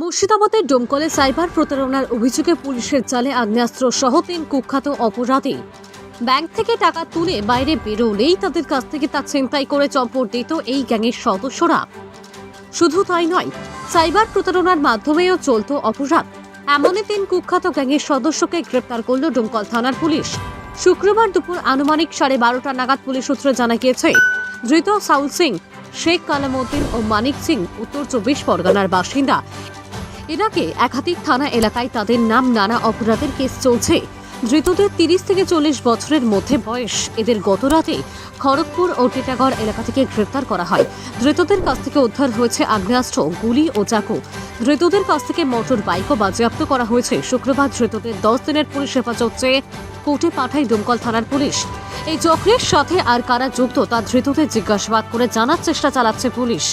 মুর্শিদাবাদের ডোমকলে সাইবার প্রতারণার অভিযোগে পুলিশের জালে আগ্নেয়াস্ত্র সহ তিন কুখ্যাত অপরাধী। ব্যাংক থেকে টাকা তুলে বাইরে বেরোলেই তাদের কাছ থেকে তা ছিনতাই করে চম্পট দিত এই গ্যাংয়ের সদস্যরা। শুধু তাই নয়, সাইবার প্রতারণার মাধ্যমেও চলত অপরাধ। এমনই তিন কুখ্যাত গ্যাংয়ের সদস্যকে গ্রেপ্তার করল ডোমকল থানার পুলিশ। শুক্রবার দুপুর আনুমানিক সাড়ে বারোটা নাগাদ পুলিশ সূত্রে জানা গিয়েছে, ধৃত সাউল সিং শেখ কালামউদ্দিন ও মানিক সিং, উত্তর চব্বিশ পরগনার বাসিন্দা। এনাকে একাধিক থানা এলাকায় তাদের নাম নানা অপরাধের কেস চলছে। ধৃতদের তিরিশ থেকে চল্লিশ বছরের মধ্যে বয়স। এদের গতরাতে খড়গপুর ও টিটাগড় এলাকা থেকে গ্রেপ্তার করা হয়। ধৃতদের কাছ থেকে উদ্ধার হয়েছে আগ্নেয়াস্ত্র, গুলি ও চাকু। ধৃতদের কাছ থেকে মোটর, বাইকও বাজেয়াপ্ত করা হয়েছে। শুক্রবার ধৃতদের দশ দিনের পুলিশ হেফাজত চেয়ে কোর্টে পাঠায় ডোমকল থানার পুলিশ। এই চক্রের সাথে আর কারা যুক্ত তা ধৃতদের জিজ্ঞাসাবাদ করে জানার চেষ্টা চালাচ্ছে পুলিশ।